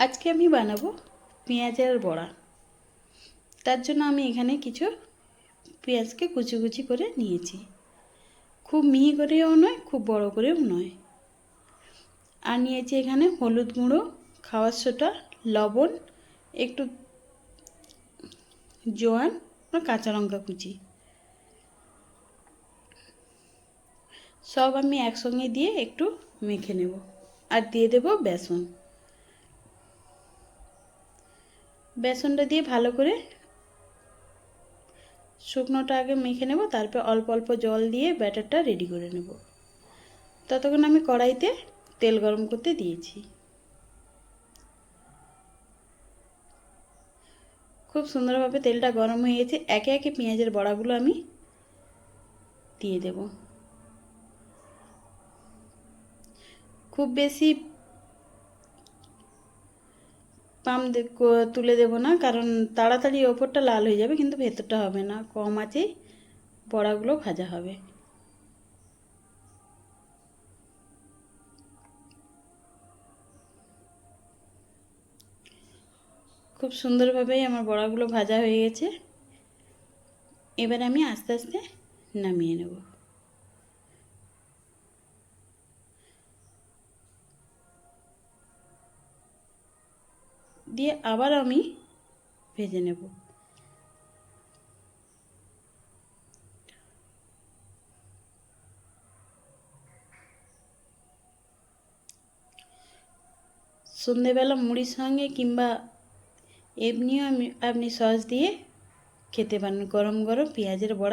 আজকে আমি বানাবো পেঁয়াজের বড়া। তার জন্য আমি এখানে কিছু পেঁয়াজকে কুচি কুচি করে নিয়েছি। খুব মিহি করেও নয়, খুব বড় করেও নয়। আর নিয়েছি এখানে হলুদ গুঁড়ো, খাওয়ার সোটা, লবণ, একটু জোয়ান আর কাঁচা লঙ্কা কুচি। সব আমি একসঙ্গে দিয়ে একটু মেখে নেব। আর দিয়ে দেব বেসন। বেসনটা দিয়ে ভালো করে শুকনোটা আগে মেখে নেব, তারপর অল্প অল্প জল দিয়ে ব্যাটারটা রেডি করে নেব। ততক্ষণ আমি কড়াইতে তেল গরম করতে দিয়েছি। খুব সুন্দরভাবে তেলটা গরম হয়ে গেছে, একে একে পেঁয়াজের বড়াগুলো আমি দিয়ে দেব। খুব বেশি পাম তুলে দেব না, কারণ তাড়াতাড়ি ওপরটা লাল হয়ে যাবে, কিন্তু ভেতরটা হবে না। কম আছেই বড়াগুলো ভাজা হবে। খুব সুন্দরভাবেই আমার বড়াগুলো ভাজা হয়ে গেছে। এবার আমি আস্তে আস্তে নামিয়ে নেব। দিয়ে আবার আমি ভেজে নেব। সন্ধেবেলা মুড়ির সঙ্গে কিংবা এমনিও আমি আপনি সস দিয়ে খেতে পারেন। গরম গরম পেঁয়াজের বড়া